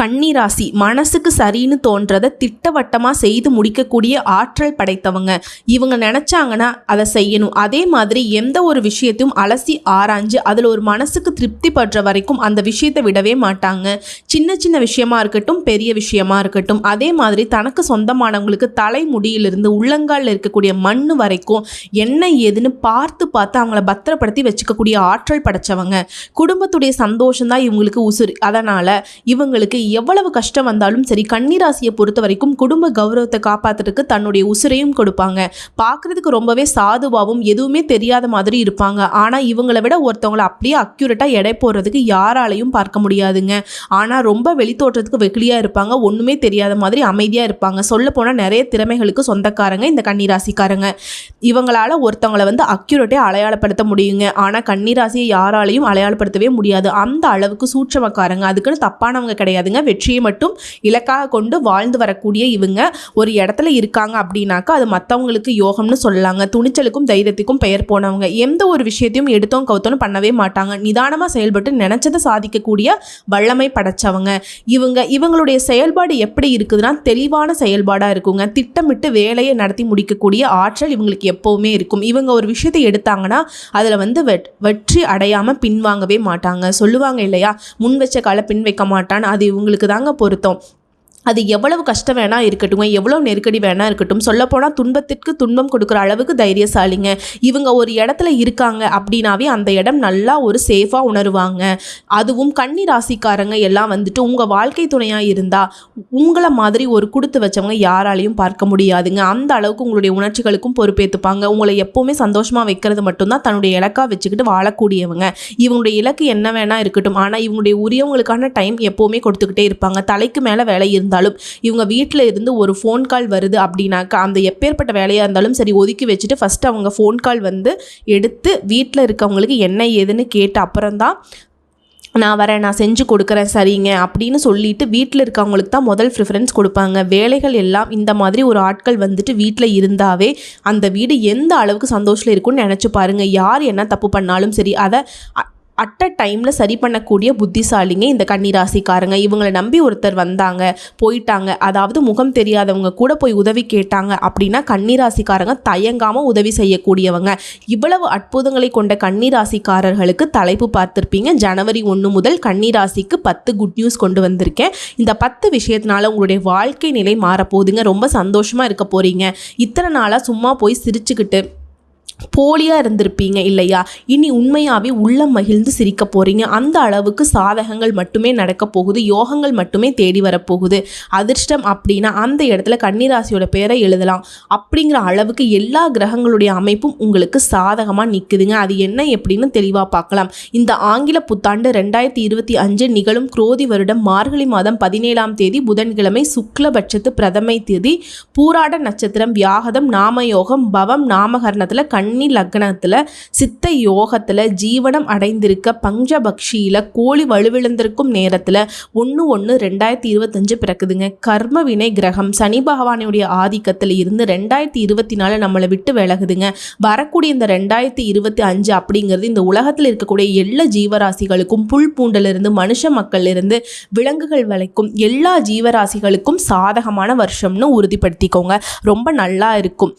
கன்னிராசி மனசுக்கு சரின்னு தோன்றதை திட்டவட்டமாக செய்து முடிக்கக்கூடிய ஆற்றல் படைத்தவங்க. இவங்க நினச்சாங்கன்னா அதை செய்யணும். அதே மாதிரி எந்த ஒரு விஷயத்தையும் அலசி ஆராய்ஞ்சு அதில் ஒரு மனசுக்கு திருப்தி படுற வரைக்கும் அந்த விஷயத்தை விடவே மாட்டாங்க. சின்ன சின்ன விஷயமா இருக்கட்டும் பெரிய விஷயமா இருக்கட்டும். அதே மாதிரி தனக்கு சொந்தமானவங்களுக்கு தலைமுடியிலிருந்து உள்ளங்காலில் இருக்கக்கூடிய மண் வரைக்கும் என்ன ஏதுன்னு பார்த்து பார்த்து அவங்கள பத்திரப்படுத்தி வச்சுக்கக்கூடிய ஆற்றல் படைச்சவங்க. குடும்பத்துடைய சந்தோஷம் தான் இவங்களுக்கு உசுறு. அதனால் இவங்களுக்கு எவ்வளவு கஷ்டம் வந்தாலும் சரி கன்னிராசியை பொறுத்த வரைக்கும் குடும்ப கௌரவத்தை காப்பாத்துறதுக்கு தன்னுடைய உசுரையும் கொடுப்பாங்க. பார்க்குறதுக்கு ரொம்பவே சாதுவாகவும் எதுவுமே தெரியாத மாதிரி இருப்பாங்க. ஆனால் இவங்களை விட ஒருத்தவங்களை அப்படியே அக்யூரேட்டாக எடை போடுறதுக்கு யாராலையும் பார்க்க முடியாதுங்க. ஆனால் ரொம்ப வெளித்தோற்றத்துக்கு வெகுளியாக இருப்பாங்க. ஒன்றுமே தெரியாத மாதிரி அமைதியாக இருப்பாங்க. சொல்ல போனால் நிறைய திறமைகளுக்கு சொந்தக்காரங்க இந்த கன்னிராசிக்காரங்க. இவங்களால ஒருத்தவங்களை வந்து அக்யூரேட்டே அடையாளப்படுத்த முடியுங்க. ஆனால் கன்னிராசியை யாராலையும் அடையாளப்படுத்தவே முடியாது. அந்த அளவுக்கு சூட்சமக்காரங்க. அதுக்குன்னு தப்பானவங்க கிடையாதுங்க. வெற்றியை மட்டும் இலக்காக கொண்டு வாழ்ந்து வரக்கூடிய இவங்க ஒரு இடத்துல இருக்காங்க அப்படின்னாக்கா அது மற்றவங்களுக்கு யோகம்னு சொல்லலாங்க. துணிச்சலுக்கும் தைரியத்துக்கும் பெயர் போனவங்க. எந்த ஒரு விஷயத்தையும் எடுத்தோம் கவுத்தோன்னு பண்ணவே மாட்டாங்க. நிதானமாக செயல்பட்டு நினச்சதை சாதிக்கக்கூடிய வல்லமை படைச்சவங்க. இவங்க இவங்களுடைய செயல்பாடு எப்படி இருக்குதுன்னா தெளிவான செயல்பாடாக இருக்குங்க. திட்டமிட்டு வேலையை நடத்தி முடிக்கக்கூடிய ஆற்றல் இவங்களுக்கு எப்போவுமே இருக்கும். இவங்க ஒரு விஷயத்தை எடுத்தாங்கன்னா அதில் வந்து வெற்றி அடையாமல் பின்வாங்கவே மாட்டாங்க. சொல்லுவாங்க இல்லையா? முன் வச்ச காலை பின் வைக்க மாட்டான்னு. அது இவங்க உங்களுக்கு தாங்க பொருத்தம். அது எவ்வளவு கஷ்டம் வேணா இருக்கட்டும் எவ்வளோ நெருக்கடி வேணா இருக்கட்டும். சொல்லப்போனால் துன்பத்திற்கு துன்பம் கொடுக்குற அளவுக்கு தைரியசாலிங்க. இவங்க ஒரு இடத்துல இருக்காங்க அப்படின்னாவே அந்த இடம் நல்லா ஒரு சேஃபாக உணருவாங்க. அதுவும் கன்னி ராசிக்காரங்க எல்லாம் வந்துட்டு உங்கள் வாழ்க்கை துணையாக இருந்தால் உங்களை மாதிரி ஒரு கொடுத்து வச்சவங்க யாராலையும் பார்க்க முடியாதுங்க. அந்த அளவுக்கு உங்களுடைய உணர்ச்சிகளுக்கும் பொறுப்பேற்றுப்பாங்க உங்களை எப்போவுமே சந்தோஷமாக வைக்கிறது மட்டும்தான் தன்னுடைய இலக்காக வச்சுக்கிட்டு வாழக்கூடியவங்க. இவங்களுடைய இலக்கு என்ன வேணா இருக்கட்டும். ஆனால் இவங்களுடைய உரியவங்களுக்கான டைம் எப்போவுமே கொடுத்துக்கிட்டே இருப்பாங்க. தலைக்கு மேலே வேலை இருந்தால் இருந்தாலும் இவங்க வீட்டில் இருந்து ஒரு ஃபோன் கால் வருது அப்படின்னாக்கா அந்த எப்பேற்பட்ட வேலையாக இருந்தாலும் சரி ஒதுக்கி வச்சுட்டு ஃபஸ்ட்டு அவங்க ஃபோன் கால் வந்து எடுத்து வீட்டில் இருக்கவங்களுக்கு என்ன ஏதுன்னு கேட்ட அப்புறம்தான் நான் வரேன் நான் செஞ்சு கொடுக்குறேன் சரிங்க அப்படின்னு சொல்லிட்டு வீட்டில் இருக்கவங்களுக்கு தான் முதல் ப்ரிஃபரன்ஸ் கொடுப்பாங்க. வேலைகள் எல்லாம் இந்த மாதிரி ஒரு ஆட்கள் வந்துட்டு வீட்டில் இருந்தாவே அந்த வீடு எந்த அளவுக்கு சந்தோஷத்தில் இருக்கும்னு நினச்சி பாருங்கள் யார் என்ன தப்பு பண்ணாலும் சரி அதை அட் அ டைமில் சரி பண்ணக்கூடிய புத்திசாலிங்க இந்த கன்னிராசிக்காரங்க. இவங்களை நம்பி ஒருத்தர் வந்தாங்க போயிட்டாங்க. அதாவது முகம் தெரியாதவங்க கூட போய் உதவி கேட்டாங்க அப்படின்னா கன்னிராசிக்காரங்க தயங்காமல் உதவி செய்யக்கூடியவங்க. இவ்வளவு அற்புதங்களை கொண்ட கன்னிராசிக்காரர்களுக்கு தலைப்பு பார்த்துருப்பீங்க. ஜனவரி ஒன்று முதல் கன்னிராசிக்கு பத்து குட் நியூஸ் கொண்டு வந்திருக்கேன். இந்த பத்து விஷயத்தினால உங்களுடைய வாழ்க்கை நிலை மாறப்போகுதுங்க. ரொம்ப சந்தோஷமாக இருக்க போகிறீங்க இத்தனை நாளாக சும்மா போய் சிரிச்சுக்கிட்டு போலியாக இருந்திருப்பீங்க இல்லையா? இனி உண்மையாகவே உள்ளம் மகிழ்ந்து சிரிக்க போகிறீங்க அந்த அளவுக்கு சாதகங்கள் மட்டுமே நடக்க போகுது. யோகங்கள் மட்டுமே தேடி வரப்போகுது. அதிர்ஷ்டம் அப்படின்னா அந்த இடத்துல கன்னிராசியோட பேரை எழுதலாம். அப்படிங்கிற அளவுக்கு எல்லா கிரகங்களுடைய அமைப்பும் உங்களுக்கு சாதகமாக நிற்குதுங்க அது என்ன எப்படின்னு தெளிவாக பார்க்கலாம். இந்த ஆங்கில புத்தாண்டு ரெண்டாயிரத்தி இருபத்தி அஞ்சு நிகழும் குரோதி வருடம் மார்கழி மாதம் பதினேழாம் தேதி புதன்கிழமை சுக்லபட்சத்து பிரதமை தேதி. பூராட நட்சத்திரம் வியாகதம் நாமயோகம் பவம் நாமகரணத்தில் கண் கன்னி லக்னத்தில் சித்த யோகத்தில் ஜீவனம் அடைந்திருக்க பஞ்சபக்ஷியில் கோழி வலுவிழந்திருக்கும் நேரத்தில் ஒன்று ஒன்று ரெண்டாயிரத்தி இருபத்தஞ்சு பிறக்குதுங்க. கர்ம வினை கிரகம் சனி பகவானுடைய ஆதிக்கத்தில் இருந்து ரெண்டாயிரத்தி இருபத்தி நாலு நம்மளை விட்டு விலகுதுங்க. வரக்கூடிய இந்த ரெண்டாயிரத்தி இருபத்தி அஞ்சு அப்படிங்கிறது இந்த உலகத்தில் இருக்கக்கூடிய எல்லா ஜீவராசிகளுக்கும் புல் பூண்டிலிருந்து மனுஷ மக்களிலிருந்து விலங்குகள் வரைக்கும் எல்லா ஜீவராசிகளுக்கும் சாதகமான வருஷம்னு உறுதிப்படுத்திக்கோங்க. ரொம்ப நல்லா இருக்கும்.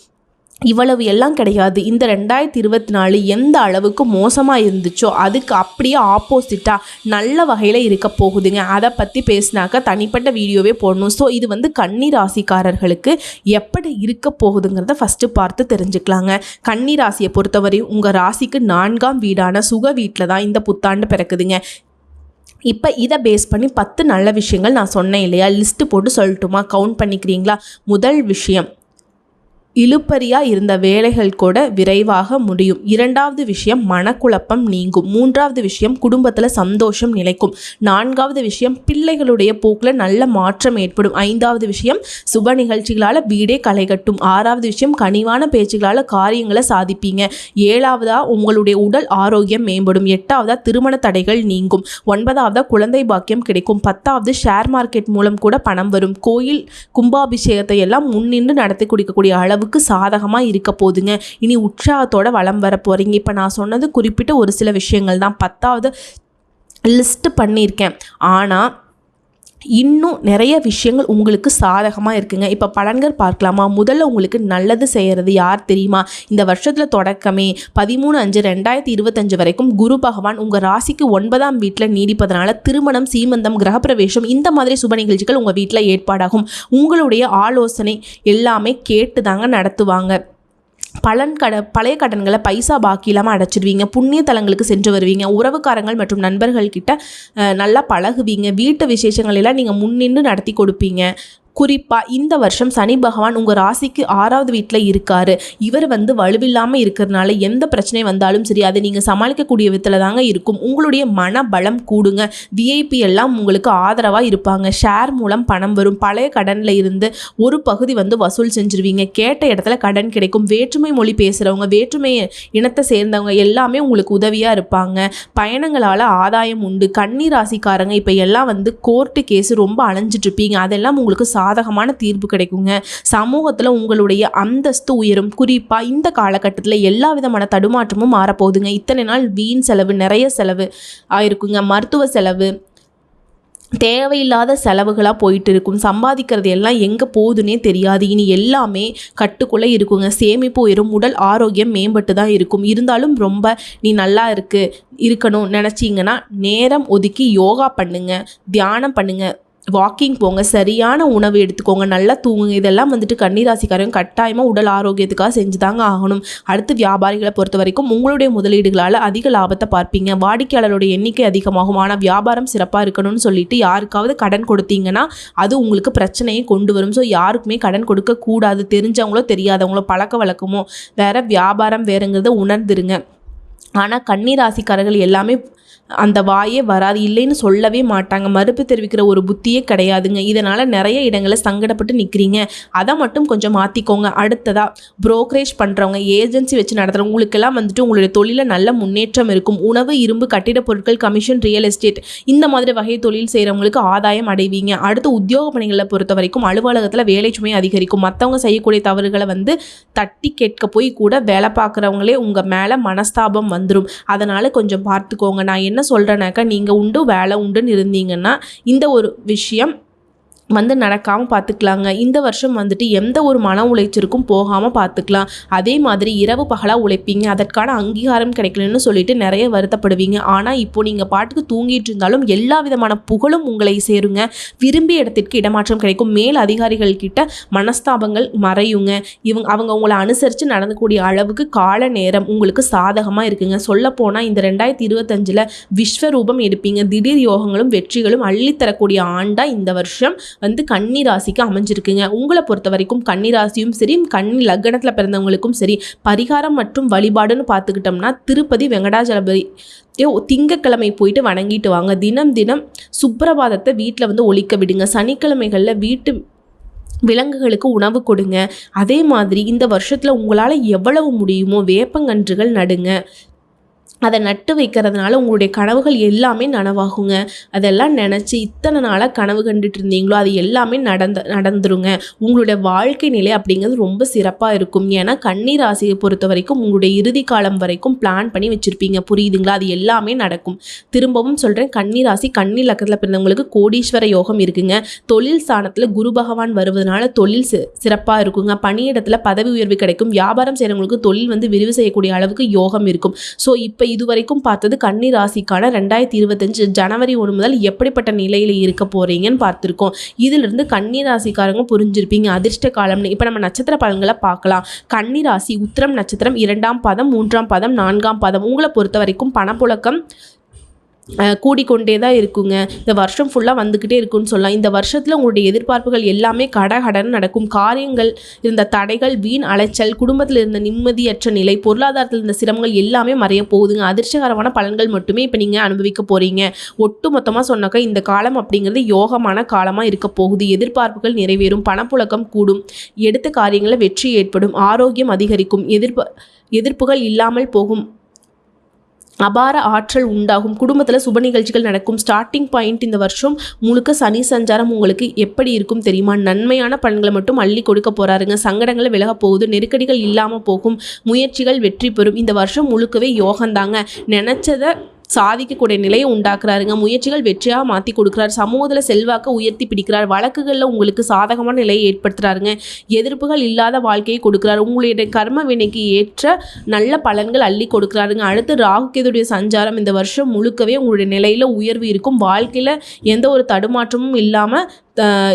இவ்வளவு எல்லாம் கிடையாது. இந்த ரெண்டாயிரத்தி இருபத்தி நாலு எந்த அளவுக்கு மோசமாக இருந்துச்சோ அதுக்கு அப்படியே ஆப்போசிட்டாக நல்ல வகையில் இருக்க போகுதுங்க. அதை பற்றி பேசினாக்க தனிப்பட்ட வீடியோவே போடணும். ஸோ இது வந்து கன்னி ராசிக்காரர்களுக்கு எப்படி இருக்க போகுதுங்கிறத ஃபஸ்ட்டு பார்த்து தெரிஞ்சுக்கலாங்க. கன்னி ராசியை பொறுத்தவரை உங்கள் ராசிக்கு நான்காம் வீடான சுக வீட்டில் தான் இந்த புத்தாண்டு பிறக்குதுங்க. இப்போ இதை பேஸ் பண்ணி பத்து நல்ல விஷயங்கள் நான் சொன்னேன் இல்லையா? லிஸ்ட்டு போட்டு சொல்லட்டுமா? கவுண்ட் பண்ணிக்கிறீங்களா? முதல் விஷயம் இழுப்பறியா இருந்த வேலைகள் கூட விரைவாக முடியும். இரண்டாவது விஷயம் மனக்குழப்பம் நீங்கும். மூன்றாவது விஷயம் குடும்பத்தில் சந்தோஷம் நிலைக்கும். நான்காவது விஷயம் பிள்ளைகளுடைய போக்கில் நல்ல மாற்றம் ஏற்படும். ஐந்தாவது விஷயம் சுப நிகழ்ச்சிகளால் வீடே களைகட்டும் ஆறாவது விஷயம் கனிவான பேச்சுகளால் காரியங்களை சாதிப்பீங்க. ஏழாவதா உங்களுடைய உடல் ஆரோக்கியம் மேம்படும். எட்டாவதா திருமண தடைகள் நீங்கும். ஒன்பதாவதா குழந்தை பாக்கியம் கிடைக்கும். பத்தாவது ஷேர் மார்க்கெட் மூலம் கூட பணம் வரும். கோயில் கும்பாபிஷேகத்தை எல்லாம் முன்னின்று நடத்தி கொடுக்கக்கூடிய அளவுக்கு சாதகமாக இருக்க போதுங்க. இனி உற்சாகத்தோட வளம் வர போகிறீங்க இப்போ நான் சொன்னது குறிப்பிட்ட ஒரு சில விஷயங்கள் தான். பத்தாவது லிஸ்ட்டு பண்ணியிருக்கேன். ஆனால் இன்னும் நிறைய விஷயங்கள் உங்களுக்கு சாதகமாக இருக்குங்க. இப்போ பலன்கள் பார்க்கலாமா? முதல்ல உங்களுக்கு நல்லது செய்கிறது யார் தெரியுமா? இந்த வருஷத்தில் தொடக்கமே பதிமூணு அஞ்சு ரெண்டாயிரத்தி இருபத்தஞ்சு வரைக்கும் குரு பகவான் உங்கள் ராசிக்கு ஒன்பதாம் வீட்டில் நீடிப்பதனால திருமணம் சீமந்தம் கிரகப்பிரவேசம் இந்த மாதிரி சுப நிகழ்ச்சிகள் உங்கள் வீட்டில் ஏற்பாடாகும். உங்களுடைய ஆலோசனை எல்லாமே கேட்டு தாங்க நடத்துவாங்க. பலன் கட பழைய கடன்களை பைசா பாக்கி இல்லாமல் அடைச்சிடுவீங்க புண்ணிய தலங்களுக்கு சென்று வருவீங்க உறவுக்காரங்கள் மற்றும் நண்பர்கள்கிட்ட நல்லா பழகுவீங்க வீட்டு விசேஷங்கள் எல்லாம் நீங்கள் முன்னின்று நடத்தி கொடுப்பீங்க. குறிப்பாக இந்த வருஷம் சனி பகவான் உங்கள் ராசிக்கு ஆறாவது வீட்டில் இருக்கார். இவர் வந்து வலுவில்லாமல் இருக்கிறதுனால எந்த பிரச்சனை வந்தாலும் சரி அதை நீங்கள் சமாளிக்கக்கூடிய விதத்தில் தாங்க இருக்கும். உங்களுடைய மன பலம் கூடுங்க விஐபி எல்லாம் உங்களுக்கு ஆதரவாக இருப்பாங்க. ஷேர் மூலம் பணம் வரும். பழைய கடனில் இருந்து ஒரு பகுதி வந்து வசூல் செஞ்சுருவீங்க. கேட்ட இடத்துல கடன் கிடைக்கும். வேற்றுமை மொழி பேசுகிறவங்க வேற்றுமை இனத்தை சேர்ந்தவங்க எல்லாமே உங்களுக்கு உதவியாக இருப்பாங்க. பயணங்களால் ஆதாயம் உண்டு. கன்னி ராசிக்காரங்க இப்போ எல்லாம் வந்து கோர்ட்டு கேஸ் ரொம்ப அலைஞ்சிட்ருப்பீங்க அதெல்லாம் உங்களுக்கு சா சாதகமான தீர்ப்பு கிடைக்குங்க. சமூகத்தில் உங்களுடைய அந்தஸ்து உயரும். குறிப்பாக இந்த காலகட்டத்தில் எல்லா விதமான தடுமாற்றமும் மாறப்போகுதுங்க. இத்தனை நாள் வீண் செலவு நிறைய செலவு ஆயிருக்குங்க. மருத்துவ செலவு தேவையில்லாத செலவுகளாக போயிட்டு இருக்கும். சம்பாதிக்கிறது எல்லாம் எங்கே போகுதுன்னே தெரியாது. இனி எல்லாமே கட்டுக்குள்ளே இருக்குங்க. சேமிப்பு உயரும். உடல் ஆரோக்கியம் மேம்பட்டு தான் இருக்கும். இருந்தாலும் ரொம்ப நீ நல்லா இருக்கு இருக்கணும் நினச்சிங்கன்னா நேரம் ஒதுக்கி யோகா பண்ணுங்க தியானம் பண்ணுங்க. வாக்கிங் போங்க சரியான உணவு எடுத்துக்கோங்க நல்லா தூங்குங்க. இதெல்லாம் வந்துட்டு கன்னிராசிக்காரங்க கட்டாயமாக உடல் ஆரோக்கியத்துக்காக செஞ்சு தாங்க ஆகணும். அடுத்து வியாபாரிகளை பொறுத்த வரைக்கும் உங்களுடைய முதலீடுகளால் அதிக லாபத்தை பார்ப்பீங்க. வாடிக்கையாளருடைய எண்ணிக்கை அதிகமாகும். ஆனால் வியாபாரம் சிறப்பாக இருக்கணும்னு சொல்லிட்டு யாருக்காவது கடன் கொடுத்தீங்கன்னா அது உங்களுக்கு பிரச்சனையை கொண்டு வரும். ஸோ யாருக்குமே கடன் கொடுக்கக்கூடாது தெரிஞ்சவங்களோ தெரியாதவங்களோ பழக்க வழக்கமோ வேற வியாபாரம் வேறுங்கிறத உணர்ந்துருங்க. ஆனால் கன்னி ராசிக்காரர்கள் எல்லாமே அந்த வாயே வராது இல்லைன்னு சொல்லவே மாட்டாங்க. மறுப்பு தெரிவிக்கிற ஒரு புத்தியே கிடையாதுங்க. இதனால் நிறைய இடங்களில் சங்கடப்பட்டு நிற்கிறீங்க அதை மட்டும் கொஞ்சம் மாற்றிக்கோங்க அடுத்ததாக ப்ரோக்கரேஜ் பண்ணுறவங்க ஏஜென்சி வச்சு நடத்துகிறவங்க உங்களுக்கெல்லாம் வந்துட்டு உங்களுடைய தொழிலில் நல்ல முன்னேற்றம் இருக்கும். உணவு இரும்பு கட்டிட பொருட்கள் கமிஷன் ரியல் எஸ்டேட் இந்த மாதிரி வகை தொழில் செய்கிறவங்களுக்கு ஆதாயம் அடைவீங்க. அடுத்து உத்தியோக பணிகளை பொறுத்த வரைக்கும் அலுவலகத்தில் வேலை சுமை அதிகரிக்கும். மற்றவங்க செய்யக்கூடிய தவறுகளை வந்து தட்டி கேட்க போய் கூட வேலை பார்க்குறவங்களே உங்கள் மேலே மனஸ்தாபம் வந்துடும் அதனால் கொஞ்சம் பார்த்துக்கோங்க. நான் என்ன சொல்கிறேனாக்கா நீங்கள் உண்டு வேலை உண்டுன்னு இருந்தீங்கன்னா இந்த ஒரு விஷயம் வந்து நடக்காமல் பார்த்துக்கலாங்க இந்த வருஷம் வந்துட்டு எந்த ஒரு மன உளைச்சலுக்கும் போகாமல் பார்த்துக்கலாம் அதே மாதிரி இரவு பகலாக உழைப்பீங்க. அதற்கான அங்கீகாரம் கிடைக்கலன்னு சொல்லிட்டு நிறைய வருத்தப்படுவீங்க. ஆனால் இப்போ நீங்கள் பாட்டுக்கு தூங்கிட்டு இருந்தாலும் எல்லா விதமான புகழும் உங்களை சேருங்க. விரும்பிய இடத்திற்கு இடமாற்றம் கிடைக்கும். மேல் அதிகாரிகள் கிட்ட மனஸ்தாபங்கள் மறையுங்க. இவங்க அவங்க உங்களை அனுசரித்து நடந்தக்கூடிய அளவுக்கு கால நேரம் உங்களுக்கு சாதகமாக இருக்குங்க. சொல்லப்போனால் இந்த ரெண்டாயிரத்தி இருபத்தஞ்சில் விஸ்வரூபம் எடுப்பீங்க. திடீர் யோகங்களும் வெற்றிகளும் அள்ளித்தரக்கூடிய ஆண்டாக இந்த வருஷம். வந்து கன்னி ராசிக்கு அமைஞ்சிருக்குங்க. உங்களை பொறுத்த வரைக்கும் கன்னி ராசியும் சரி கன்னி லக்னத்தில் பிறந்தவங்களுக்கும் சரி பரிகாரம் மற்றும் வழிபாடுன்னு பார்த்துக்கிட்டோம்னா திருப்பதி வெங்கடாஜலபதி திங்கக்கிழமை திங்கட்கிழமை போயிட்டு வணங்கிட்டு வாங்க. தினம் தினம் சுப்பிரபாதத்தை வீட்டில் வந்து ஒழிக்க விடுங்க. சனிக்கிழமைகளில் வீட்டு விலங்குகளுக்கு உணவு கொடுங்க. அதே மாதிரி இந்த வருஷத்தில் உங்களால் எவ்வளவு முடியுமோ வேப்பங்கன்றுகள் நடுங்க. அதை நட்டு வைக்கிறதுனால உங்களுடைய கனவுகள் எல்லாமே நனவாகுங்க. அதெல்லாம் நினச்சி இத்தனை நாளாக கனவு கண்டுட்டு இருந்தீங்களோ அது எல்லாமே நடந்த நடந்துருங்க. உங்களுடைய வாழ்க்கை நிலை அப்படிங்கிறது ரொம்ப சிறப்பாக இருக்கும். ஏன்னா கண்ணீர் ராசியை பொறுத்த வரைக்கும் உங்களுடைய இறுதி காலம் வரைக்கும் பிளான் பண்ணி வச்சுருப்பீங்க. புரியுதுங்களா? அது எல்லாமே நடக்கும். திரும்பவும் சொல்கிறேன் கண்ணீர் ராசி கன்னி லக்கத்தில் பிறந்தவங்களுக்கு கோடீஸ்வர யோகம் இருக்குங்க. தொழில் ஸ்தானத்தில் குரு பகவான் வருவதனால தொழில் சிறப்பாக இருக்குங்க. பணியிடத்தில் பதவி உயர்வு கிடைக்கும். வியாபாரம் செய்கிறவங்களுக்கு தொழில் வந்து விரிவு செய்யக்கூடிய அளவுக்கு யோகம் இருக்கும். ஸோ இப்போ இதுவரைக்கும் பார்த்தது கன்னி ராசிக்கான ரெண்டாயிரத்தி இருபத்தஞ்சு ஜனவரி ஒன்று முதல் எப்படிப்பட்ட நிலையில் இருக்க போகிறீங்கன்னு பார்த்துருக்கோம். இதிலிருந்து கன்னி ராசிக்காரங்க புரிஞ்சிருப்பீங்க. அதிர்ஷ்ட காலம்னு இப்போ நம்ம நட்சத்திர பலன்களை பார்க்கலாம். கன்னி ராசி உத்திரம் நட்சத்திரம் இரண்டாம் பாதம் மூன்றாம் பாதம் நான்காம் பாதம். உங்களை பொறுத்த வரைக்கும் பணப்புழக்கம் கூடிக்கொண்டே தான் இருக்குங்க. இந்த வருஷம் ஃபுல்லாக வந்துக்கிட்டே இருக்குன்னு சொல்லலாம். இந்த வருஷத்தில் உங்களுடைய எதிர்பார்ப்புகள் எல்லாமே கடகடன் நடக்கும். காரியங்கள் இருந்த தடைகள் வீண் அலைச்சல் குடும்பத்தில் இருந்த நிம்மதியற்ற நிலை பொருளாதாரத்தில் இருந்த சிரமங்கள் எல்லாமே மறைய போகுதுங்க. அதிர்ஷ்டகரமான பலன்கள் மட்டுமே இப்போ நீங்கள் அனுபவிக்க போகிறீங்க ஒட்டு மொத்தமாக சொன்னாக்கா இந்த காலம் அப்படிங்கிறது யோகமான காலமாக இருக்க போகுது. எதிர்பார்ப்புகள் நிறைவேறும் பணப்புழக்கம் கூடும் எடுத்த காரியங்களில் வெற்றி ஏற்படும் ஆரோக்கியம் அதிகரிக்கும் எதிர்ப்பு எதிர்ப்புகள் இல்லாமல் போகும் அபார ஆற்றல் உண்டாகும். குடும்பத்தில் சுப நிகழ்ச்சிகள் நடக்கும். ஸ்டார்டிங் பாயிண்ட் இந்த வருஷம் முழுக்க சனி சஞ்சாரம் உங்களுக்கு எப்படி இருக்கும் தெரியுமா? நன்மையான பலன்களை மட்டும் அள்ளி கொடுக்க போறாருங்க. சங்கடங்களை விலக போகுது. நெருக்கடிகள் இல்லாமல் போகும். முயற்சிகள் வெற்றி பெறும். இந்த வருஷம் முழுக்கவே யோகந்தாங்க நினச்சதை சாதிக்கக்கூடிய நிலையை உண்டாக்குறாருங்க. முயற்சிகள் வெற்றியாக மாற்றி கொடுக்குறாரு. சமூகத்தில் செல்வாக்க உயர்த்தி பிடிக்கிறார். வழக்குகளில் உங்களுக்கு சாதகமான நிலையை ஏற்படுத்துறாருங்க. எதிர்ப்புகள் இல்லாத வாழ்க்கையை கொடுக்குறாரு. உங்களுடைய கர்ம வினைக்கு ஏற்ற நல்ல பலன்கள் அள்ளி கொடுக்குறாருங்க. அடுத்து ராகுகேதுடைய சஞ்சாரம் இந்த வருஷம் முழுக்கவே உங்களுடைய நிலையில் உயர்வு இருக்கும். வாழ்க்கையில் எந்த ஒரு தடுமாற்றமும் இல்லாமல்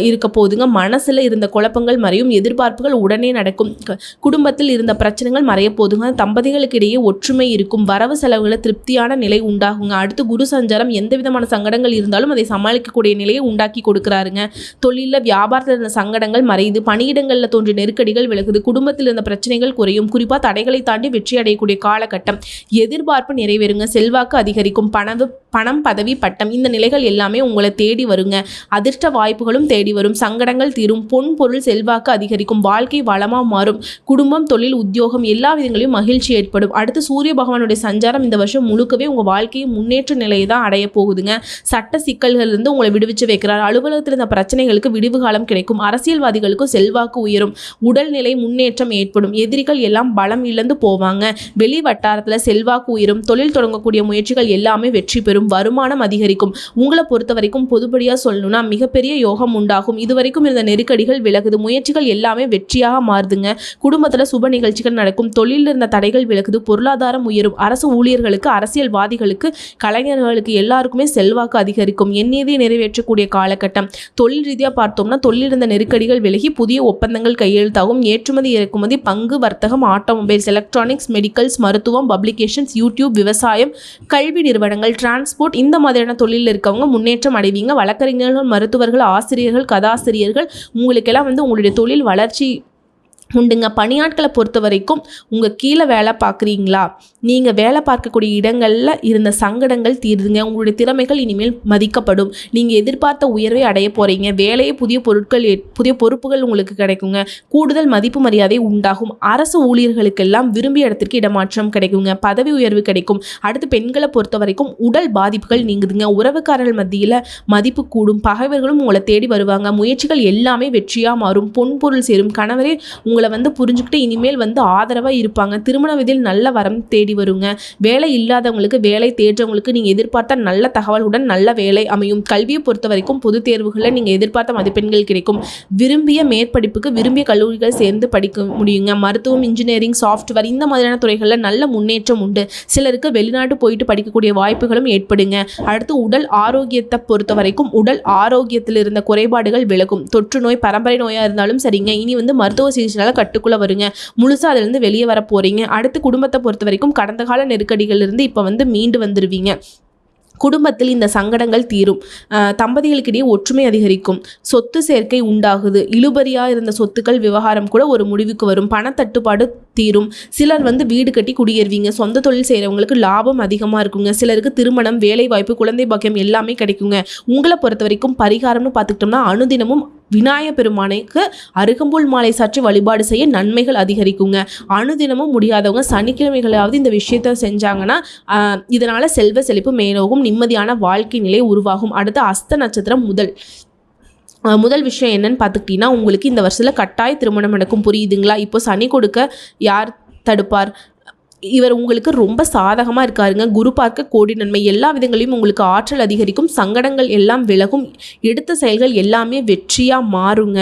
இருக்க போதுங்க மனசில் இருந்த குழப்பங்கள் மறையும் எதிர்பார்ப்புகள் உடனே நடக்கும். க- குடும்பத்தில் இருந்த பிரச்சனைகள் மறைய போதுங்க தம்பதிகளுக்கு இடையே ஒற்றுமை இருக்கும். வரவு செலவுகளை திருப்தியான நிலை உண்டாகுங்க. அடுத்து குரு சஞ்சாரம் எந்த விதமான சங்கடங்கள் இருந்தாலும் அதை சமாளிக்கக்கூடிய நிலையை உண்டாக்கி கொடுக்குறாருங்க. தொழிலில் வியாபாரத்தில் இருந்த சங்கடங்கள் மறையுது. பணியிடங்களில் தோன்றிய நெருக்கடிகள் விலகுது. குடும்பத்தில் இருந்த பிரச்சனைகள் குறையும். குறிப்பாக தடைகளை தாண்டி வெற்றி அடையக்கூடிய காலகட்டம். எதிர்பார்ப்பு நிறைவேறுங்க. செல்வாக்கு அதிகரிக்கும். பணவு பணம் பதவி பட்டம் இந்த நிலைகள் எல்லாமே உங்களை தேடி வருங்க. அதிர்ஷ்ட வாய்ப்புகள் புகழும் தேடி வரும் சங்கடங்கள் தீரும். பொன் பொருள் செல்வாக்கு அதிகரிக்கும். வாழ்க்கை வளமாக மாறும். குடும்பம் தொழில் உத்தியோகம் எல்லா விதங்களையும் மகிழ்ச்சி ஏற்படும். அடுத்து சூரிய பகவானுடைய சஞ்சாரம் இந்த வருஷம் முழுக்கவே உங்கள் வாழ்க்கையை முன்னேற்ற நிலையை தான் அடைய போகுதுங்க. சட்ட சிக்கல்களிலிருந்து உங்களை விடுவிச்சு வைக்கிறார். அலுவலகத்தில் இருந்த பிரச்சனைகளுக்கு விடிவு காலம் கிடைக்கும். அரசியல்வாதிகளுக்கும் செல்வாக்கு உயரும். உடல்நிலை முன்னேற்றம் ஏற்படும். எதிரிகள் எல்லாம் பலம் இழந்து போவாங்க. வெளி வட்டாரத்தில் செல்வாக்கு உயரும். தொழில் தொடங்கக்கூடிய முயற்சிகள் எல்லாமே வெற்றி பெறும். வருமானம் அதிகரிக்கும். உங்களை பொறுத்த வரைக்கும் பொதுப்படியாக சொல்லணும்னா மிகப்பெரிய யோகம் உண்டாகும். இதுவரைக்கும் இருந்த நெருக்கடிகள் விலகுது. முயற்சிகள் எல்லாமே வெற்றியாக மாறுதுங்க. குடும்பத்தில் சுப நிகழ்ச்சிகள் நடக்கும். தொழிலில் இருந்த தடைகள் விலகுது. பொருளாதாரம் உயரும். அரசு ஊழியர்களுக்கு அரசியல்வாதிகளுக்கு கலைஞர்களுக்கு எல்லாருக்குமே செல்வாக்கு அதிகரிக்கும். எண்ணியதை நிறைவேற்றக்கூடிய காலகட்டம். தொழில் ரீதியாக பார்த்தோம்னா தொழில் இருந்த நெருக்கடிகள் விலகி புதிய ஒப்பந்தங்கள் கையெழுத்தாகும். ஏற்றுமதி இறக்குமதி பங்கு வர்த்தகம் ஆட்டோமொபைல்ஸ் எலக்ட்ரானிக்ஸ் மெடிக்கல்ஸ் மருத்துவம் பப்ளிகேஷன்ஸ் யூடியூப் விவசாயம் கல்வி நிறுவனங்கள் டிரான்ஸ்போர்ட் இந்த மாதிரியான தொழிலில் இருக்கவங்க முன்னேற்றம் அடைவீங்க. வழக்கறிஞர்கள் மருத்துவர்கள் ஆசிரியர்கள் கதாசிரியர்கள் உங்களுக்கெல்லாம் வந்து உங்களுடைய தொழில் வளர்ச்சி உண்டுங்க. பணியாட்களை பொறுத்த வரைக்கும் உங்கள் கீழே வேலை பார்க்குறீங்களா? நீங்கள் வேலை பார்க்கக்கூடிய இடங்களில் இருந்த சங்கடங்கள் தீருதுங்க. உங்களுடைய திறமைகள் இனிமேல் மதிக்கப்படும். நீங்கள் எதிர்பார்த்த உயர்வை அடைய போகிறீங்க வேலையை புதிய பொருட்கள் புதிய பொறுப்புகள் உங்களுக்கு கிடைக்குங்க. கூடுதல் மதிப்பு மரியாதை உண்டாகும். அரசு ஊழியர்களுக்கெல்லாம் விரும்பிய இடத்திற்கு இடமாற்றம் கிடைக்குங்க. பதவி உயர்வு கிடைக்கும். அடுத்து பெண்களை பொறுத்த வரைக்கும் உடல் பாதிப்புகள் நீங்குதுங்க. உறவுக்காரர்கள் மத்தியில் மதிப்பு கூடும். பகைவர்களும் உங்களை தேடி வருவாங்க. முயற்சிகள் எல்லாமே வெற்றியாக மாறும். பொன் பொருள் சேரும். கணவரே உங்களை வந்து புரிஞ்சுக்கிட்டு இனிமேல் வந்து ஆதரவாக இருப்பாங்க. திருமண விதியில் நல்ல வரம் தேடி வருங்க. வேலை இல்லாதவங்களுக்கு வேலை தேடுறவங்களுக்கு நீங்கள் எதிர்பார்த்த நல்ல தகவலுடன் நல்ல வேலை அமையும். கல்வியை பொறுத்த வரைக்கும் பொது தேர்வுகளில் நீங்கள் எதிர்பார்த்த மதிப்பெண்கள் கிடைக்கும். விரும்பிய மேற்படிப்புக்கு விரும்பிய கல்லூரிகள் சேர்ந்து படிக்க முடியுங்க. மருத்துவம் இன்ஜினியரிங் சாஃப்ட்வேர் இந்த மாதிரியான துறைகளில் நல்ல முன்னேற்றம் உண்டு. சிலருக்கு வெளிநாட்டு போயிட்டு படிக்கக்கூடிய வாய்ப்புகளும் ஏற்படுங்க. அடுத்து உடல் ஆரோக்கியத்தை பொறுத்த வரைக்கும் உடல் ஆரோக்கியத்தில் இருந்த குறைபாடுகள் விலகும். தொற்று நோய் பரம்பரை நோயாக இருந்தாலும் சரிங்க. இனி வந்து மருத்துவ சிகிச்சையால் கட்டுக்குள்ளே வருங்க. முழுசாக அதுலேருந்து வெளியே வர போகிறீங்க அடுத்து குடும்பத்தை பொறுத்த வரைக்கும் கடந்த கால நெருக்கடிகளிலிருந்து இப்போ வந்து மீண்டு வந்துடுவீங்க குடும்பத்தில் இந்த சங்கடங்கள் தீரும். தம்பதிகளுக்கிடையே ஒற்றுமை அதிகரிக்கும். சொத்து சேர்க்கை உண்டாகுது. இழுபறியாக இருந்த சொத்துக்கள் விவகாரம் கூட ஒரு முடிவுக்கு வரும். பணத்தட்டுப்பாடு தீரும். சிலர் வந்து வீடு கட்டி குடியேறுவீங்க. சொந்த தொழில் செய்கிறவங்களுக்கு லாபம் அதிகமாக இருக்குங்க. சிலருக்கு திருமணம் வேலை வாய்ப்பு குழந்தை பாக்கியம் எல்லாமே கிடைக்குங்க. உங்களை பொறுத்த வரைக்கும் பரிகாரம்னு பார்த்துக்கிட்டோம்னா அனுதினமும் விநாயக பெருமானைக்கு அருகம்புல் மாலை சாற்றி வழிபாடு செய்ய நன்மைகள் அதிகரிக்குங்க. அனுதினமும் முடியாதவங்க சனிக்கிழமைகளாவது இந்த விஷயத்த செஞ்சாங்கன்னா இதனால் செல்வ செழிப்பு மேலோகும் நிம்மதியான வாழ்க்கை நிலை உருவாகும். அடுத்து அஸ்த நட்சத்திரம் முதல். முதல் விஷயம் என்னன்னு பார்த்துக்கிட்டிங்கன்னா உங்களுக்கு இந்த வருஷத்தில் கட்டாய திருமணம் நடக்கும். புரியுதுங்களா? இப்போ சனி கொடுக்க யார் தடுப்பார்? இவர் உங்களுக்கு ரொம்ப சாதகமாக இருக்காருங்க. குரு பார்க்க கோடி நன்மை. எல்லா விதங்களையும் உங்களுக்கு ஆற்றல் அதிகரிக்கும். சங்கடங்கள் எல்லாம் விலகும். எடுத்த செயல்கள் எல்லாமே வெற்றியாக மாறுங்க.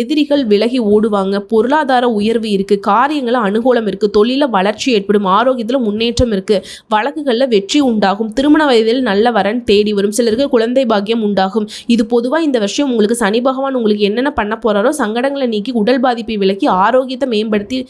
எதிரிகள் விலகி ஓடுவாங்க. பொருளாதார உயர்வு இருக்குது காரியங்களில் அனுகூலம் இருக்குது தொழிலில் வளர்ச்சி ஏற்படும். ஆரோக்கியத்தில் முன்னேற்றம் இருக்குது வழக்குகளில் வெற்றி உண்டாகும். திருமண வயதில் நல்ல வரன் தேடி வரும். சிலருக்கு குழந்தை பாக்கியம் உண்டாகும். இது பொதுவாக இந்த வருஷம் உங்களுக்கு சனி பகவான் உங்களுக்கு என்னென்ன பண்ண போகிறாரோ சங்கடங்களை நீக்கி உடல் பாதிப்பை விலக்கி ஆரோக்கியத்தை மேம்படுத்தி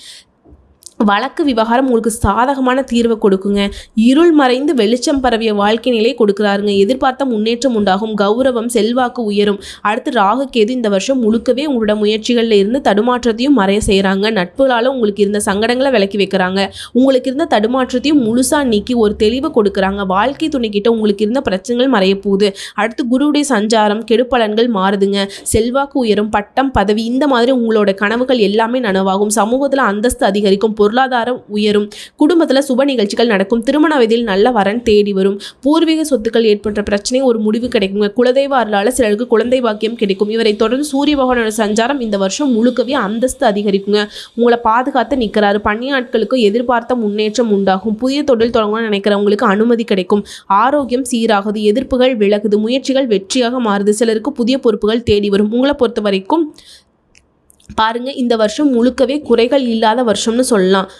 வழக்கு விவகாரம் உங்களுக்கு சாதகமான தீர்வை கொடுக்குங்க. இருள் மறைந்து வெளிச்சம் பரவிய வாழ்க்கை நிலை கொடுக்குறாருங்க. எதிர்பார்த்த முன்னேற்றம் உண்டாகும். கௌரவம் செல்வாக்கு உயரும். அடுத்து ராகு கேது இந்த வருஷம் முழுக்கவே உங்களோட முயற்சிகளில் இருந்து தடுமாற்றத்தையும் மறைய செய்கிறாங்க நட்புகளால் உங்களுக்கு இருந்த சங்கடங்களை விலக்கி வைக்கிறாங்க. உங்களுக்கு இருந்த தடுமாற்றத்தையும் முழுசாக நீக்கி ஒரு தெளிவை கொடுக்குறாங்க. வாழ்க்கை துணைக்கிட்ட உங்களுக்கு இருந்த பிரச்சனைகள் மறைய போகுது. அடுத்து குருவுடைய சஞ்சாரம் கெடுப்பலன்கள் மாறுதுங்க. செல்வாக்கு உயரும் பட்டம் பதவி இந்த மாதிரி உங்களோட கனவுகள் எல்லாமே நனவாகும். சமூகத்தில் அந்தஸ்து அதிகரிக்கும். பொருள் பொருளாதாரம் உயரும். குடும்பத்தில் சுப நிகழ்ச்சிகள் நடக்கும். திருமண வயதில் நல்ல வரன் தேடி வரும். பூர்வீக சொத்துக்கள் ஏற்பட்ட பிரச்சனை ஒரு முடிவு கிடைக்குங்க. குலதெய்வ அருளால் சிலருக்கு குழந்தை பாக்கியம் கிடைக்கும். இவரை தொடர்ந்து சூரிய பகவானோட சஞ்சாரம் இந்த வருஷம் முழுக்கவே அந்தஸ்து அதிகரிக்குங்க. உங்களை பாதுகாத்து நிற்கிறாரு பணியாட்களுக்கு எதிர்பார்த்த முன்னேற்றம் உண்டாகும். புதிய தொழில் தொடங்கணும்னு நினைக்கிறவங்களுக்கு அனுமதி கிடைக்கும். ஆரோக்கியம் சீராகுது. எதிர்ப்புகள் விலகுது. முயற்சிகள் வெற்றியாக மாறுது. சிலருக்கு புதிய பொறுப்புகள் தேடி வரும். உங்களை பொறுத்த வரைக்கும் பாருங்க இந்த வருஷம் முழுக்கவே குறைகள் இல்லாத வருஷம்னு சொல்லலாம்.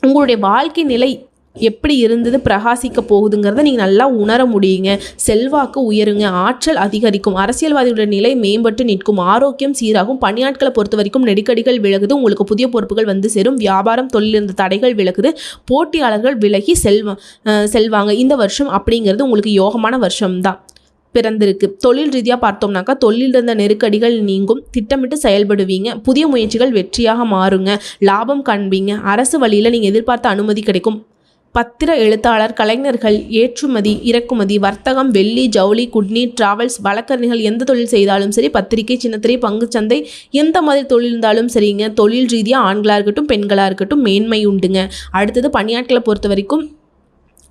உங்களுடைய வாழ்க்கை நிலை எப்படி இருந்தது பிரகாசிக்க போகுதுங்கிறத நீங்கள் நல்லா உணர முடியுங்க. செல்வாக்கு உயருங்க ஆற்றல் அதிகரிக்கும். அரசியல்வாதியோட நிலை மேம்பட்டு நிற்கும். ஆரோக்கியம் சீராகும். பணியாட்களை பொறுத்த வரைக்கும் நெருக்கடிகள் விலகுது. உங்களுக்கு புதிய பொறுப்புகள் வந்து சேரும். வியாபாரம் தொழில் இருந்த தடைகள் விலகுது. போட்டியாளர்கள் விலகி செல்வ செல்வாங்க. இந்த வருஷம் அப்படிங்கிறது உங்களுக்கு யோகமான வருஷம்தான். பிறந்திருக்கு. தொழில் ரீதியாக பார்த்தோம்னாக்கா தொழில் இருந்த நெருக்கடிகள் நீங்கும். திட்டமிட்டு செயல்படுவீங்க. புதிய முயற்சிகள் வெற்றியாக மாறுங்க. லாபம் காண்பீங்க. அரசு வழியில் நீங்கள் எதிர்பார்த்த அனுமதி கிடைக்கும். பத்திர எழுத்தாளர் கலைஞர்கள் ஏற்றுமதி இறக்குமதி வர்த்தகம் வெள்ளி ஜவுளி குட்நீர் டிராவல்ஸ் வழக்கறிஞர்கள் எந்த தொழில் செய்தாலும் சரி பத்திரிகை சின்னத்திரை பங்குச்சந்தை எந்த மாதிரி தொழில் இருந்தாலும் சரிங்க. தொழில் ரீதியாக ஆண்களாக இருக்கட்டும் பெண்களாக இருக்கட்டும் மேன்மை உண்டுங்க. அடுத்தது பணியாட்களை பொறுத்த வரைக்கும்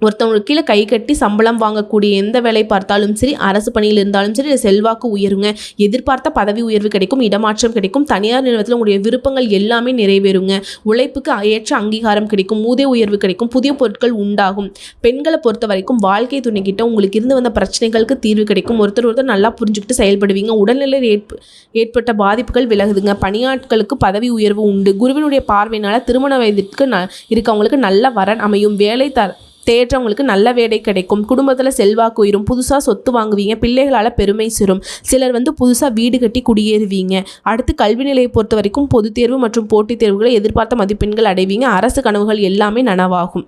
ஒருத்தவங்களுக்கு கீழே கை கட்டி சம்பளம் வாங்கக்கூடிய எந்த வேலை பார்த்தாலும் சரி அரசு பணியில் இருந்தாலும் சரி செல்வாக்கு உயருங்க. எதிர்பார்த்த பதவி உயர்வு கிடைக்கும் இடமாற்றம் கிடைக்கும் தனியார் நிறுவனத்தில் உங்களுடைய விருப்பங்கள் எல்லாமே நிறைவேறுங்க. உழைப்புக்கு ஏற்ற அங்கீகாரம் கிடைக்கும் ஊதிய உயர்வு கிடைக்கும் புதிய பொருட்கள் உண்டாகும். பெண்களை பொறுத்த வரைக்கும் வாழ்க்கை துணைக்கிட்ட உங்களுக்கு இருந்து வந்த பிரச்சனைகளுக்கு தீர்வு கிடைக்கும். ஒருத்தர் ஒருத்தர் நல்லா புரிஞ்சுக்கிட்டு செயல்படுவீங்க. உடல்நிலையில் ஏற்ப ஏற்பட்ட பாதிப்புகள் விலகுதுங்க. பணியாட்களுக்கு பதவி உயர்வு உண்டு. குருவினுடைய பார்வையினால் திருமண வயதிற்கு ந இருக்கவங்களுக்கு நல்ல வரன் அமையும். வேலை த தேற்றவங்களுக்கு நல்ல வேலை கிடைக்கும். குடும்பத்தில் செல்வாக்கு உயரும் புதுசாக சொத்து வாங்குவீங்க. பிள்ளைகளால் பெருமை சிறும். சிலர் வந்து புதுசாக வீடு கட்டி குடியேறுவீங்க. அடுத்து கல்வி நிலையை பொறுத்த வரைக்கும் பொதுத் தேர்வு மற்றும் போட்டித் தேர்வுகளை எதிர்பார்த்த மதிப்பெண்கள் அடைவீங்க. அரசு கனவுகள் எல்லாமே நனவாகும்.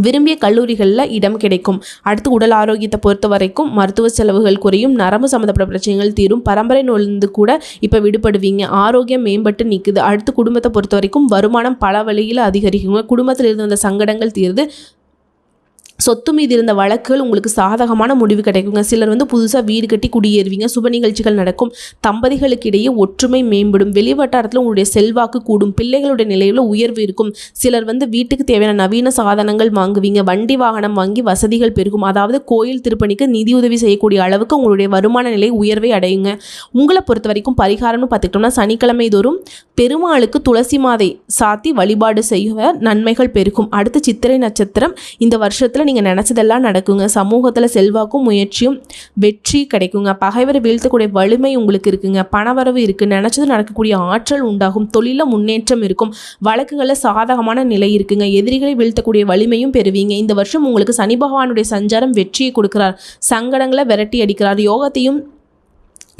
விரும்பிய கல்லூரிகளில் இடம் கிடைக்கும். அடுத்து உடல் ஆரோக்கியத்தை பொறுத்த வரைக்கும் மருத்துவ செலவுகள் குறையும். நரம்பு சம்மந்தப்பட்ட பிரச்சனைகள் தீரும். பரம்பரை நோயிலிருந்து கூட இப்போ விடுபடுவீங்க. ஆரோக்கியம் மேம்பட்டு நிற்குது அடுத்து குடும்பத்தை பொறுத்த வரைக்கும் வருமானம் பல வழியில் அதிகரிக்குங்க. குடும்பத்தில் இருந்து வந்த சங்கடங்கள் தீருது. சொத்து மீது இருந்த வழக்குகள் உங்களுக்கு சாதகமான முடிவு கிடைக்குங்க. சிலர் வந்து புதுசாக வீடு கட்டி குடியேறுவீங்க. சுப நிகழ்ச்சிகள் நடக்கும். தம்பதிகளுக்கு இடையே ஒற்றுமை மேம்படும். வெளி வட்டாரத்தில் உங்களுடைய செல்வாக்கு கூடும். பிள்ளைகளுடைய நிலையில் உயர்வு இருக்கும். சிலர் வந்து வீட்டுக்கு தேவையான நவீன சாதனங்கள் வாங்குவீங்க. வண்டி வாகனம் வாங்கி வசதிகள் பெருகும். அதாவது கோயில் திருப்பணிக்கு நிதியுதவி செய்யக்கூடிய அளவுக்கு உங்களுடைய வருமான நிலை உயர்வை அடையுங்க. உங்களை பொறுத்த வரைக்கும் பரிகாரம்னு பார்த்துக்கிட்டோம்னா சனிக்கிழமை தோறும் பெருமாளுக்கு துளசி மாதை சாத்தி வழிபாடு செய்ய நன்மைகள் பெருகும் அடுத்து சித்திரை நட்சத்திரம். இந்த வருஷத்தில் நீங்கள் நினச்சதெல்லாம் நடக்குங்க. சமூகத்தில் செல்வாக்கும் முயற்சியும் வெற்றி கிடைக்குங்க. பகைவரை வீழ்த்தக்கூடிய வலிமை உங்களுக்கு இருக்குங்க. பணவரவு இருக்குது நினச்சது நடக்கக்கூடிய ஆற்றல் உண்டாகும். தொழிலில் முன்னேற்றம் இருக்கும். வழக்குகளில் சாதகமான நிலை இருக்குங்க. எதிரிகளை வீழ்த்தக்கூடிய வலிமையும் பெறுவீங்க. இந்த வருஷம் உங்களுக்கு சனி பகவானுடைய சஞ்சாரம் வெற்றியை கொடுக்கிறார். சங்கடங்களை விரட்டி அடிக்கிறார். யோகத்தையும்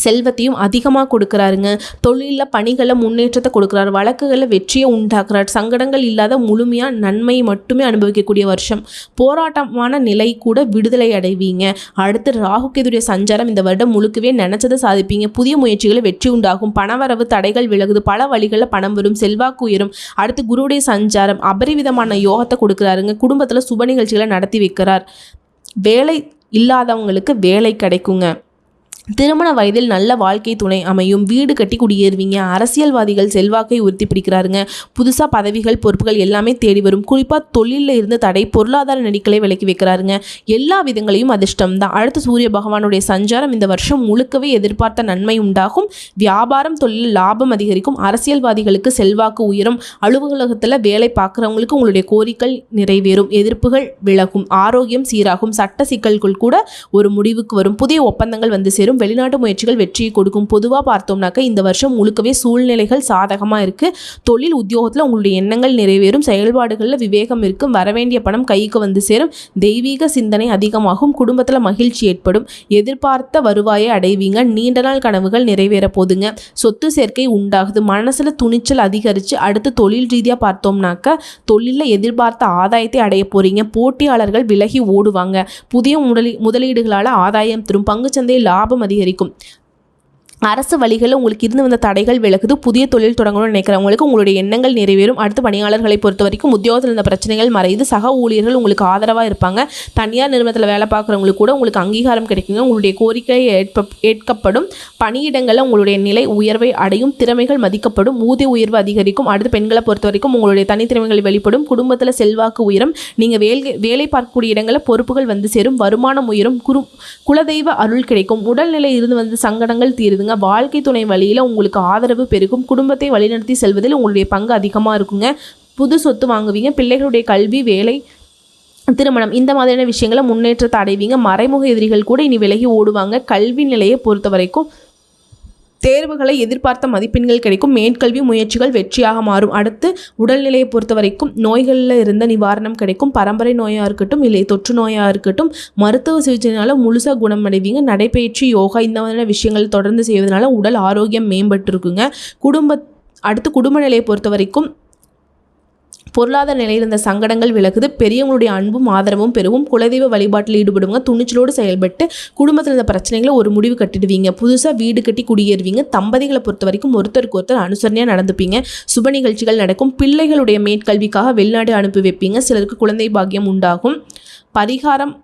செல்வத்தையும் அதிகமாக கொடுக்குறாருங்க. தொழிலில் பணிகளை முன்னேற்றத்தை கொடுக்குறாரு. வழக்குகளில் வெற்றியை உண்டாக்குறார். சங்கடங்கள் இல்லாத முழுமையாக நன்மையை மட்டுமே அனுபவிக்கக்கூடிய வருஷம். போராட்டமான நிலை கூட விடுதலை அடைவீங்க. அடுத்து ராகுகேதுடைய சஞ்சாரம் இந்த வருடம் முழுக்கவே நினச்சதை சாதிப்பீங்க. புதிய முயற்சிகளை வெற்றி உண்டாகும். பணவரவு தடைகள் விலகுது. பல வழிகளில் பணம் வரும். செல்வாக்கு உயரும். அடுத்து குருவுடைய சஞ்சாரம் அபரிவிதமான யோகத்தை கொடுக்குறாருங்க. குடும்பத்தில் சுப நிகழ்ச்சிகளை நடத்தி வைக்கிறார். வேலை இல்லாதவங்களுக்கு வேலை கிடைக்குங்க. திருமண வயதில் நல்ல வாழ்க்கை துணை அமையும். வீடு கட்டி குடியேறுவீங்க. அரசியல்வாதிகள் செல்வாக்கை உறுதி பிடிக்கிறாருங்க. புதுசாக பதவிகள் பொறுப்புகள் எல்லாமே தேடி வரும். குறிப்பாக தொழிலில் இருந்து தடை பொருளாதார நெருக்கலை விலக்கி வைக்கிறாருங்க. எல்லா விதங்களையும் அதிர்ஷ்டம் தான் அடுத்து சூரிய பகவானுடைய சஞ்சாரம் இந்த வருஷம் முழுக்கவே எதிர்பார்த்த நன்மை உண்டாகும். வியாபாரம் தொழில் லாபம் அதிகரிக்கும். அரசியல்வாதிகளுக்கு செல்வாக்கு உயரும். அலுவலகத்தில் வேலை பார்க்குறவங்களுக்கு உங்களுடைய கோரிக்கை நிறைவேறும். எதிர்ப்புகள் விலகும். ஆரோக்கியம் சீராகும். சட்ட சிக்கல்கள் கூட ஒரு முடிவுக்கு வரும். புதிய ஒப்பந்தங்கள் வந்து சேரும். வெளிநாட்டு முயற்சிகள் வெற்றியை கொடுக்கும். பொதுவாக பார்த்தோம்னாக்க இந்த வருஷம் முழுக்கவே சூழ்நிலைகள் சாதகமாக இருக்குது தொழில் உத்தியோகத்தில் உங்களுடைய எண்ணங்கள் நிறைவேறும். செயல்பாடுகளில் விவேகம் இருக்கும். வரவேண்டிய பணம் கைக்கு வந்து சேரும். தெய்வீக சிந்தனை அதிகமாகும். குடும்பத்தில் மகிழ்ச்சி ஏற்படும். எதிர்பார்த்த வருவாயை அடைவீங்க. நீண்ட நாள் கனவுகள் நிறைவேற போதுங்க. சொத்து சேர்க்கை உண்டாகுது. மனசில் துணிச்சல் அதிகரித்து அடுத்து தொழில் ரீதியாக பார்த்தோம்னாக்கா தொழிலில் எதிர்பார்த்த ஆதாயத்தை அடைய போகிறீங்க போட்டியாளர்கள் விலகி ஓடுவாங்க. புதிய முதலீ முதலீடுகளால் ஆதாயம் தரும். பங்குச்சந்தை லாபம் அதிகரிக்கும் அரசு வழிகளில் உங்களுக்கு இருந்து வந்த தடைகள் விலகுது புதிய தொழில் தொடங்கணும்னு நினைக்கிறவங்களுக்கு உங்களுடைய எண்ணங்கள் நிறைவேறும். அடுத்து பணியாளர்களை பொறுத்த வரைக்கும் உத்தியோகத்தில் இருந்த பிரச்சனைகள் மறைந்து சக ஊழியர்கள் உங்களுக்கு ஆதரவாக இருப்பாங்க. தனியார் நிறுவனத்தில் வேலை பார்க்குறவங்களுக்கு கூட உங்களுக்கு அங்கீகாரம் கிடைக்குங்க. உங்களுடைய கோரிக்கை ஏற்ப ஏற்கப்படும். பணியிடங்களில் உங்களுடைய நிலை உயர்வை அடையும். திறமைகள் மதிக்கப்படும். ஊதிய உயர்வு அதிகரிக்கும். அடுத்து பெண்களை பொறுத்த வரைக்கும் உங்களுடைய தனித்திறமைகள் வெளிப்படும். குடும்பத்தில் செல்வாக்கு உயரும். நீங்கள் வேலை வேலை பார்க்கக்கூடிய இடங்களில் பொறுப்புகள் வந்து சேரும். வருமானம் உயரும். குரு குலதெய்வ அருள் கிடைக்கும். உடல்நிலை இருந்து வந்து சங்கடங்கள் தீருதுங்க. வாழ்க்கை துணை வழியில் உங்களுக்கு ஆதரவு பெருகும். குடும்பத்தை வழிநடத்தி செல்வதில் உங்களுடைய பங்கு அதிகமாக இருக்குங்க. புது சொத்து வாங்குவீங்க. பிள்ளைகளுடைய கல்வி வேலை திருமணம் இந்த மாதிரியான விஷயங்களை முன்னேற்றத்தை அடைவீங்க. மறைமுக எதிரிகள் கூட இனி விலகி ஓடுவாங்க. கல்வி நிலையை பொறுத்த வரைக்கும் தேர்வுகளை எதிர்பார்த்த மதிப்பெண்கள் கிடைக்கும். மேற்கல்வி முயற்சிகள் வெற்றியாக மாறும். அடுத்து உடல்நிலையை பொறுத்த வரைக்கும் நோய்களில் இருந்த நிவாரணம் கிடைக்கும். பரம்பரை நோயாக இருக்கட்டும் இல்லை தொற்று நோயாக இருக்கட்டும் மருத்துவ சிகிச்சைனால முழுசாக குணமடைவீங்க. நடைபயிற்சி யோகா இந்த மாதிரியான விஷயங்கள் தொடர்ந்து செய்வதனால உடல் ஆரோக்கியம் மேம்பட்டு இருக்குங்க குடும்ப அடுத்து குடும்ப நிலையை பொறுத்த வரைக்கும் பொருளாதார நிலையில் இருந்த சங்கடங்கள் விலகுது. பெரியவங்களுடைய அன்பும் ஆதரவும் பெருகும். குலதெய்வ வழிபாட்டில் ஈடுபடுவாங்க துணிச்சலோடு செயல்பட்டு குடும்பத்தில் இருந்த பிரச்சனைகளை ஒரு முடிவு கட்டிடுவீங்க. புதுசாக வீடு கட்டி குடியேறுவீங்க. தம்பதிகளை பொறுத்த வரைக்கும் ஒருத்தருக்கு ஒருத்தர் அனுசரணையாக நடந்துப்பீங்க. சுப நிகழ்ச்சிகள் நடக்கும். பிள்ளைகளுடைய மேற்கல்விக்காக வெளிநாடு அனுப்பி வைப்பீங்க. சிலருக்கு குழந்தை பாக்கியம் உண்டாகும். பரிகாரம்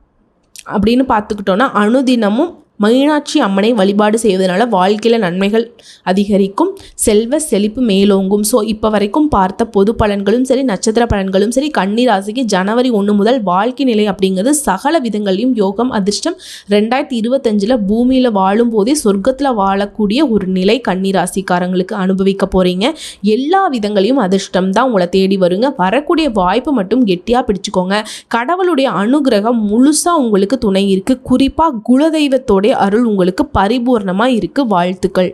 அப்படின்னு பார்த்துக்கிட்டோன்னா அனுதினமும் மீனாட்சி அம்மனை வழிபாடு செய்வதனால வாழ்க்கையில் நன்மைகள் அதிகரிக்கும் செல்வ செழிப்பு மேலோங்கும். ஸோ இப்போ வரைக்கும் பார்த்த பொது பலன்களும் சரி நட்சத்திர பலன்களும் சரி கண்ணீராசிக்கு ஜனவரி ஒன்று முதல் வாழ்க்கை நிலை அப்படிங்கிறது சகல விதங்களையும் யோகம் அதிர்ஷ்டம். ரெண்டாயிரத்தி இருபத்தஞ்சில் பூமியில் வாழும் போதே சொர்க்கத்தில் வாழக்கூடிய ஒரு நிலை கண்ணீராசிக்காரங்களுக்கு அனுபவிக்க போகிறீங்க எல்லா விதங்களையும் அதிர்ஷ்டம் தான் உங்களை தேடி வருங்க. வரக்கூடிய வாய்ப்பு மட்டும் கெட்டியாக பிடிச்சிக்கோங்க. கடவுளுடைய அனுகிரகம் முழுசாக உங்களுக்கு துணை இருக்குது குறிப்பாக குலதெய்வத்தோடைய அருள் உங்களுக்கு பரிபூர்ணமாக இருக்குது வாழ்த்துக்கள்.